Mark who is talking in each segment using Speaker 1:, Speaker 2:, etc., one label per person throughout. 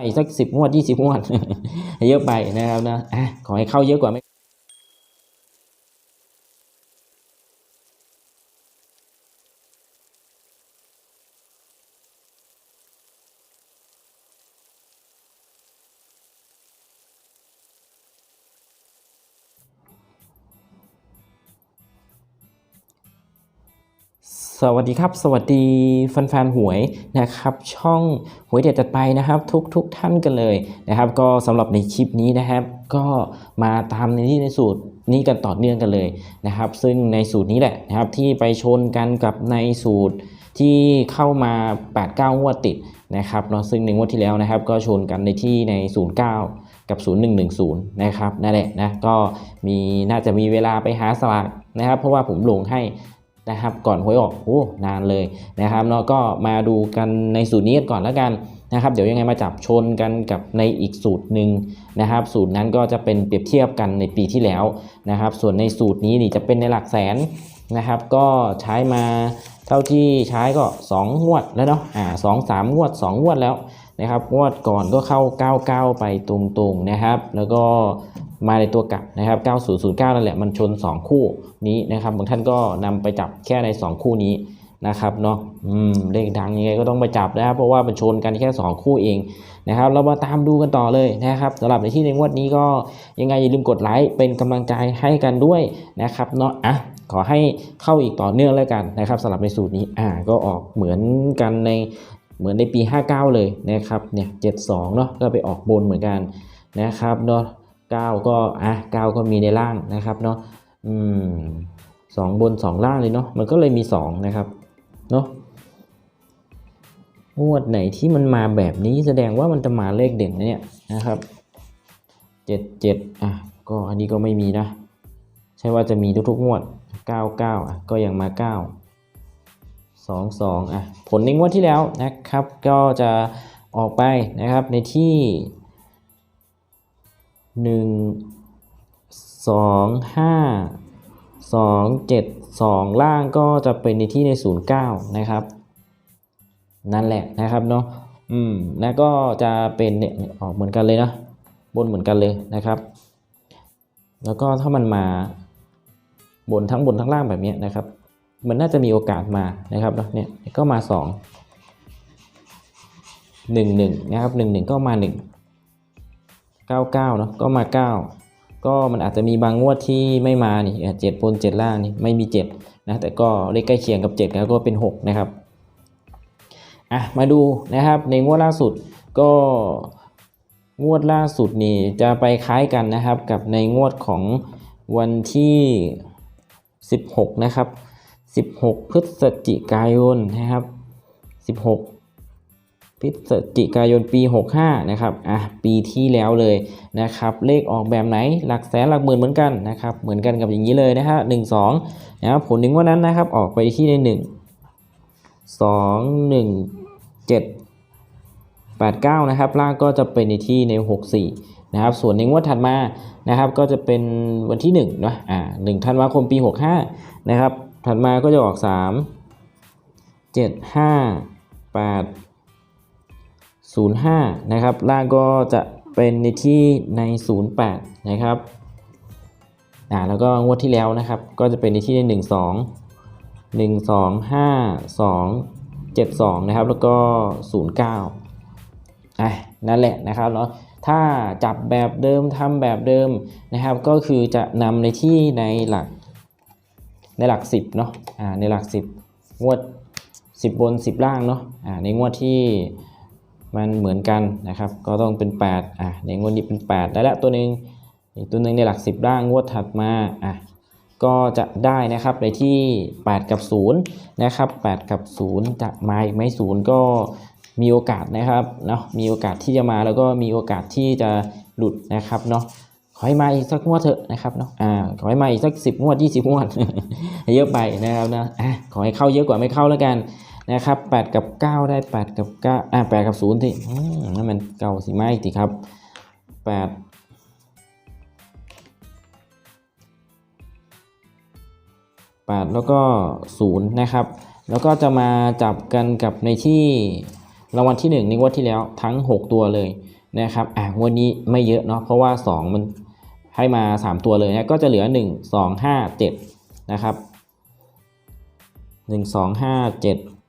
Speaker 1: อีกสักสิบงวดยี่สิบงวด เยอะไปนะครับนะอะขอให้เข้าเยอะกว่าไม่ สวัสดีครับ สวัสดีแฟนๆหวยนะครับ ช่องหวยเด็ดจัดไปนะครับ ทุกทุกท่านกันเลยนะครับ ก็สำหรับในคลิปนี้นะครับ ก็มาตามในที่ในสูตรนี้กันต่อเนื่องกันเลยนะครับ ซึ่งในสูตรนี้แหละนะครับที่ไปชนกันกับในสูตรที่เข้ามา 8-9งวดติดนะครับเนาะซึ่งในงวดที่แล้วนะครับ ก็ชนกันในที่ใน 09 กับ 0110 นะครับนั่นแหละนะก็มีน่าจะมีเวลาไปหาสลากนะครับ เพราะว่าผมลงให้ นะครับก่อนหวยออกโอ้นานเลยนะครับเนาะก็มาดูกันในสูตรนี้ก่อนแล้วกันนะครับเดี๋ยวยังไงมาจับชนกันกับในอีกสูตรหนึ่งนะครับ สูตรนั้นก็จะเป็นเปรียบเทียบกันในปีที่แล้วนะครับ ส่วนในสูตรนี้นี่จะเป็นในหลักแสนนะครับ ก็ใช้มาเท่าที่ใช้ก็ 2 งวดแล้วเนาะอ่าสองสามงวด 2 งวดแล้วนะครับงวดก่อนก็เข้า 99 ไปตรงๆนะครับ แล้วก็ มาในตัวกลับนะครับ 9009 นั่นแหละมันชน 2 คู่นี้นะครับบางท่านก็นำไปจับแค่ใน 2 คู่นี้นะครับเนาะอืมเลขดังยังไงก็ต้องไปจับนะครับ เพราะว่ามันชนกันแค่ 2 คู่เองนะครับ เรามาตามดูกันต่อเลยนะครับสำหรับในที่ในงวดนี้ก็ยังไงอย่าลืมกดไลค์เป็นกำลังใจให้กันด้วยนะครับเนาะอะขอให้เข้าอีกต่อเนื่องแล้วกันนะครับสำหรับในสูตรนี้อ่าก็ออกเหมือนกันในเหมือนในปี 59 เลยนะครับเนี่ย72เนาะก็ไปออกบนเหมือนกันนะครับเนาะ 9 ก็อะ9ก็มีในล่างนะครับเนาะอืมสองบนสองล่างเลยเนาะมันก็เลยมี 2 นะครับเนาะงวดไหนที่มันมาแบบนี้แสดงว่ามันจะมาเลขเด่นนะเนี่ยนะครับ7 7อะก็อันนี้ก็ไม่มีนะ ใช่ว่าจะมีทุกๆงวด99อะก็ยังมา9 2 2อะผลในงวดที่แล้วนะครับ ก็จะออกไปนะครับในที่ หนึ่งสองห้าสองเจ็ดสองล่างก็จะเป็นในที่ในศูนย์เก้านะครับ นั่นแหละนะครับเนาะอืมแล้วก็จะเป็นเนี่ยออกเหมือนกันเลยนะบนเหมือนกันเลยนะครับ แล้วก็ถ้ามันมาบนทั้งบนทั้งล่างแบบนี้นะครับ มันน่าจะมีโอกาสมานะครับเนาะเนี่ยก็มาสองหนึ่งหนึ่งนะครับหนึ่งหนึ่งก็มาหนึ่ง 99เนาะก็มา 9 ก็มันอาจจะมีบางงวดที่ไม่มานี่เจ็ดบนเจ็ดล่างนี่ไม่มี7นะแต่ก็เลขใกล้เคียงกับ 7 แล้วก็เป็น 6 นะครับอะมาดูนะครับในงวดล่าสุดก็งวดล่าสุดนี่จะไปคล้ายกันนะครับกับในงวดของวันที่ 16 นะครับ 16 พฤศจิกายนนะครับ 16 พฤศจิกายนปี 65 นะครับอะปีที่แล้วเลยนะครับเลขออกแบบไหนหลักแสนหลักหมื่นเหมือนกันนะครับเหมือนกันกับอย่างนี้เลยนะฮะหนึ่งสองนะครับผลหนึ่งวันนั้นนะครับออกไปที่ในหนึ่งสองหนึ่งเจ็ดแปดเก้านะครับล่างก็จะเป็นในที่ในหกสี่นะครับส่วนในงวดถัดมานะครับก็จะเป็นวันที่หนึ่งนะอ่าหนึ่งธันวาคมปีหกห้านะครับถัดมาก็จะออกสามเจ็ดห้าแปด 05 นะครับ ล่างก็จะเป็นในที่ใน 08 นะครับอ่าแล้วก็งวดที่แล้วนะครับ ก็จะเป็นในที่ใน 12 1 2 5 2 7 2 นะครับ แล้วก็ 09อะนั่นแหละนะครับเนาะถ้าจับแบบเดิมทำแบบเดิมนะครับ ก็คือจะนำในที่ในหลักในหลัก 10เนาะอ่าในหลัก 10 งวด 10 บน 10 ล่างเนาะอ่าในงวดที่ มันเหมือนกันนะครับ ก็ต้องเป็น 8 อะในงวดนี้เป็น 8 ได้แล้วตัวหนึ่งอีกตัวหนึ่งในหลัก 10ล่างงวดถัดมาอะก็จะได้นะครับในที่ 8 กับ0นะครับ8กับ 0 จะมาอีกไหม0ก็มีโอกาสนะครับเนาะมีโอกาสที่จะมาแล้วก็มีโอกาสที่จะหลุดนะครับเนาะขอให้มาอีกสักงวดเถอะนะครับเนาะอ่าขอให้มาอีกสัก 10 งวด 20 งวด เยอะไปนะครับนะอะขอให้เข้าเยอะกว่าไม่เข้าแล้วกัน นะครับ8กับ 9 ได้ 8 กับ9อ่า8กับ0ที่นั่นมันเก่าสิไม่สิครับ 8 8 แล้วก็ 0 นะครับ แล้วก็จะมาจับกันกับในที่รางวัลที่ 1 ในงวดที่แล้วทั้ง 6 ตัวเลยนะครับอะงวดนี้ไม่เยอะเนาะเพราะว่า 2 มันให้มา 3 ตัวเลยนะก็จะเหลือ 1 2 5 7 นะครับ 1 2 5 7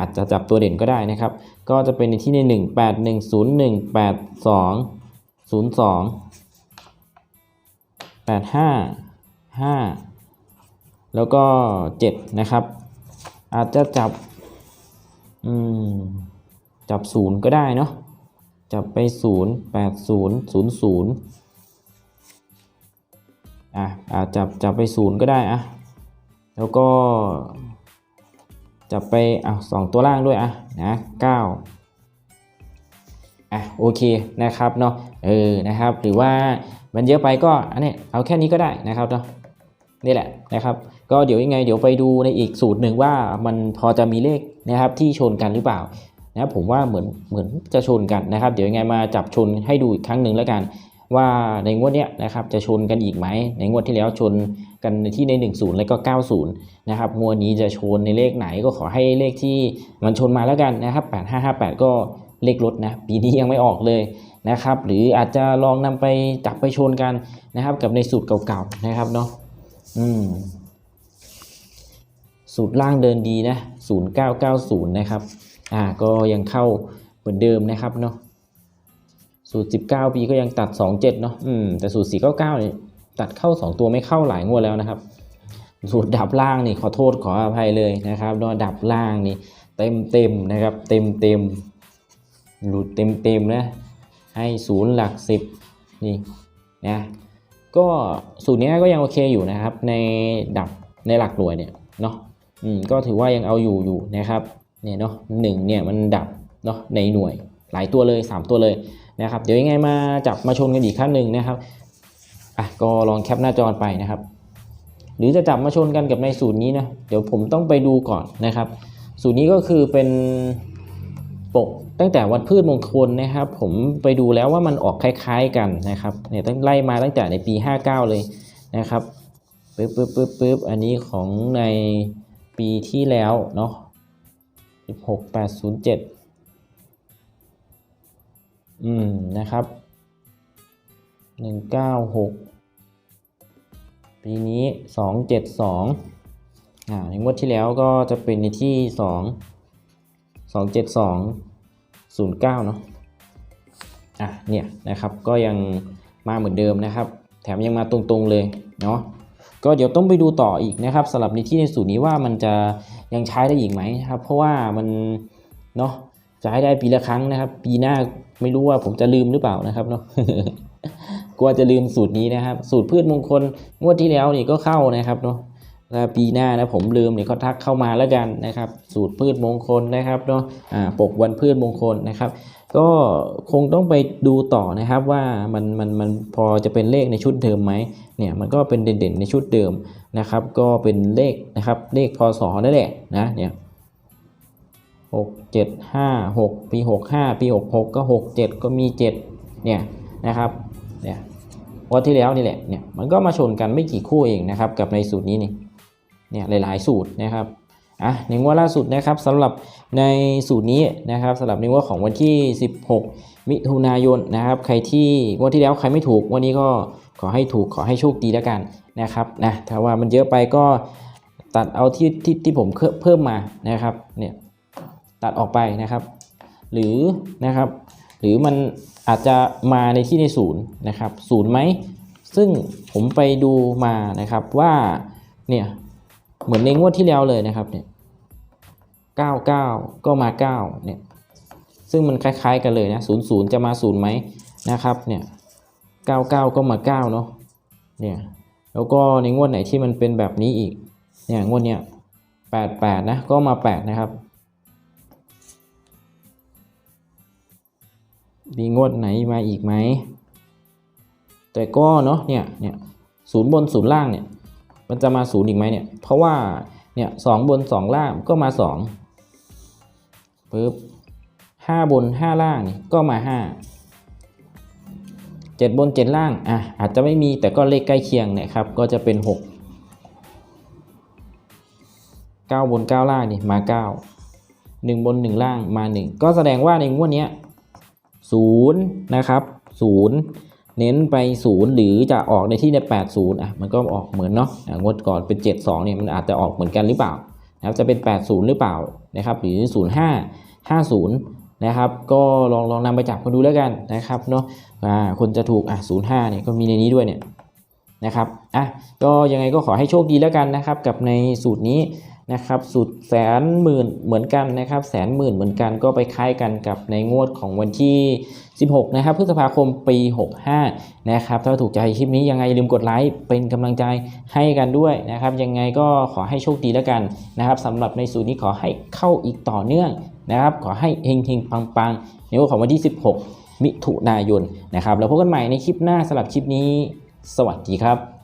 Speaker 1: อาจจะจับตัวเด่นก็ได้นะครับ ก็จะเป็นในที่ใน 1 8 1 0 1 8 2 0 2 8 5 5 แล้วก็ 7 นะครับ อาจจะจับจับ 0 ก็ได้เนาะจับไป 0 8 0 0 0อะอาจจับจับไป 0 ก็ได้อะแล้วก็ จับไปอะสองตัวล่างด้วยอะนะ9อะโอเคนะครับเนาะเออนะครับ หรือว่ามันเยอะไปก็อันนี้เอาแค่นี้ก็ได้นะครับเนาะนี่แหละนะครับ ก็เดี๋ยวยังไงเดี๋ยวไปดูในอีกสูตรหนึ่งว่ามันพอจะมีเลขนะครับที่ชนกันหรือเปล่านะผมว่าเหมือนเหมือนจะชนกันนะครับ เดี๋ยวยังไงมาจับชนให้ดูอีกครั้งหนึ่งแล้วกัน ว่าในงวดเนี้ยนะครับจะชนกันอีกไหมในงวดที่แล้วชนกันในที่ใน 10 แล้วก็ 90 นะครับงวดนี้จะชนในเลขไหนก็ขอให้เลขที่มันชนมาแล้วกันนะครับ 8558 ก็เลขรถนะปีนี้ยังไม่ออกเลยนะครับหรืออาจจะลองนำไปจับไปชนกันนะครับ กับในสูตรเก่าๆนะครับเนาะอืมสูตรล่างเดินดีนะ0990 นะครับอ่าก็ยังเข้าเหมือนเดิมนะครับเนาะ สูตร 19 ปีก็ยังตัด 27 เนาะอืมแต่สูตร 499เนี่ยตัดเข้า 2 ตัวไม่เข้าหลายงวดแล้วนะครับ สูตรดับล่างนี่ขอโทษขออภัยเลยนะครับเนาะดับล่างนี่เต็มเต็มนะครับ เต็มเต็มหลุดเต็มเต็มนะให้ศูนย์หลักสิบนี่นะก็สูตรนี้ก็ยังโอเคอยู่นะครับ ในดับในหลักหน่วยเนี่ยเนาะอืมก็ถือว่ายังเอาอยู่อยู่นะครับเนี่ยเนาะหนึ่งเนี่ยมันดับเนาะในหน่วยหลายตัวเลย 3 ตัวเลย นะครับเดี๋ยวยังไงมาจับมาชนกันอีกครั้งหนึ่งนะครับอะก็ลองแคปหน้าจอไปนะครับ หรือจะจับมาชนกันกับในสูตรนี้นะเดี๋ยวผมต้องไปดูก่อนนะครับ สูตรนี้ก็คือเป็นปกตั้งแต่วันพืชมงคลนะครับ ผมไปดูแล้วว่ามันออกคล้าย ๆกันนะครับเนี่ยตั้งไล่มาตั้งแต่ในปี 59 เลยนะครับปึ๊บปึ๊บปึ๊บปึ๊บอันนี้ของในปีที่แล้วเนาะ16807 อืม นะครับ 196 ปีนี้ 272 อ่าในงวดที่แล้วก็จะเป็นในที่ 2 272 09 เนาะอะ เนี่ยนะครับ ก็ยังมาเหมือนเดิมนะครับ แถมยังมาตรงๆเลย เนาะก็เดี๋ยวต้องไปดูต่ออีกนะครับสำหรับในที่ในสูตรนี้ว่ามันจะยังใช้ได้อีกไหมนะครับ เพราะว่ามันเนาะจะให้ได้ปีละครั้งนะครับ ปีหน้า ไม่รู้ว่าผมจะลืมหรือเปล่านะครับเนาะกลัวจะลืมสูตรนี้นะครับ สูตรพืชมงคลงวดที่แล้วนี่ก็เข้านะครับเนาะถ้าปีหน้านะผมลืมเนี่ยก็ทักเข้ามาแล้วกันนะครับ สูตรพืชมงคลนะครับเนาะอ่าปกวันพืชมงคลนะครับ ก็คงต้องไปดูต่อนะครับว่ามันมันมันพอจะเป็นเลขในชุดเดิมไหมเนี่ยมันก็เป็นเด่นๆในชุดเดิมนะครับ ก็เป็นเลขนะครับเลขพศนั่นแหละนะเนี่ย หกเจ็ดห้าหกปีหกห้าปีหกหกก็หกเจ็ดก็มีเจ็ดเนี่ยนะครับเนี่ยวันที่แล้วนี่แหละเนี่ยมันก็มาชนกันไม่กี่คู่เองนะครับกับในสูตรนี้นี่เนี่ยหลายๆสูตรนะครับอะในงวดล่าสุดนะครับสำหรับในสูตรนี้นะครับสำหรับในงวดของวันที่ 16 มิถุนายนนะครับใครที่งวดที่แล้วใครไม่ถูกวันนี้ก็ขอให้ถูกขอให้โชคดีแล้วกันนะครับนะถ้าว่ามันเยอะไปก็ตัดเอาที่ที่ที่ผมเพิ่มมานะครับเนี่ย ตัดออกไปนะครับ หรือนะครับหรือมันอาจจะมาในที่ในศูนย์นะครับศูนย์ไหมซึ่งผมไปดูมานะครับว่าเนี่ยเหมือนในงวดที่แล้วเลยนะครับเนี่ยเก้าเก้าก็มาเก้าเนี่ยซึ่งมันคล้ายๆกันเลยนะศูนย์ศูนย์จะมาศูนย์ไหมนะครับเนี่ยเก้าเก้าก็มาเก้าเนาะเนี่ยแล้วก็ในงวดไหนที่มันเป็นแบบนี้อีกเนี่ยงวดเนี้ยแปดแปดนะก็มาแปดนะครับ มีงวดไหนมาอีกไหม แต่ก็เนาะเนี่ยเนี่ยศูนย์บนศูนย์ล่างเนี่ยมันจะมาศูนย์อีกไหมเนี่ย เพราะว่าเนี่ยสองบนสองล่างก็มาสองปึ๊บห้าบนห้าล่างก็มาห้าเจ็ดบนเจ็ดล่างอะอาจจะไม่มีแต่ก็เลขใกล้เคียงเนี่ยครับก็จะเป็นหก9บน9ล่างนี่มา9 1บน1ล่างมา1ก็แสดงว่าในงวดเนี้ย 0นะครับ0 เน้นไป 0 หรือจะออกในที่ใน80อะมันก็ออกเหมือนเนาะงวดก่อนเป็น 72เนี่ยมันอาจจะออกเหมือนกันหรือเปล่านะครับจะเป็น 80 หรือเปล่านะครับหรือ 05 50นะครับก็ลองลองนำไปจับกันดูแล้วกันนะครับเนาะอ่าคนจะถูกอะ05เนี่ยก็มีในนี้ด้วยเนี่ยนะครับอะก็ยังไงก็ขอให้โชคดีแล้วกันนะครับกับในสูตรนี้ นะครับสูตรแสนหมื่นเหมือนกันนะครับแสนหมื่นเหมือนกันก็ไปคล้ายกันกับในงวดของวันที่ 16 นะครับพฤษภาคมปี 65 นะครับถ้าถูกใจคลิปนี้ยังไงลืมกดไลค์เป็นกำลังใจให้กันด้วยนะครับยังไงก็ขอให้โชคดีแล้วกันนะครับสำหรับในสูตรนี้ขอให้เข้าอีกต่อเนื่องนะครับขอให้เฮงเฮงปังปังๆในวันของวันที่ 16 มิถุนายนนะครับแล้วพบกันใหม่ในคลิปหน้าสำหรับคลิปนี้ สวัสดีครับ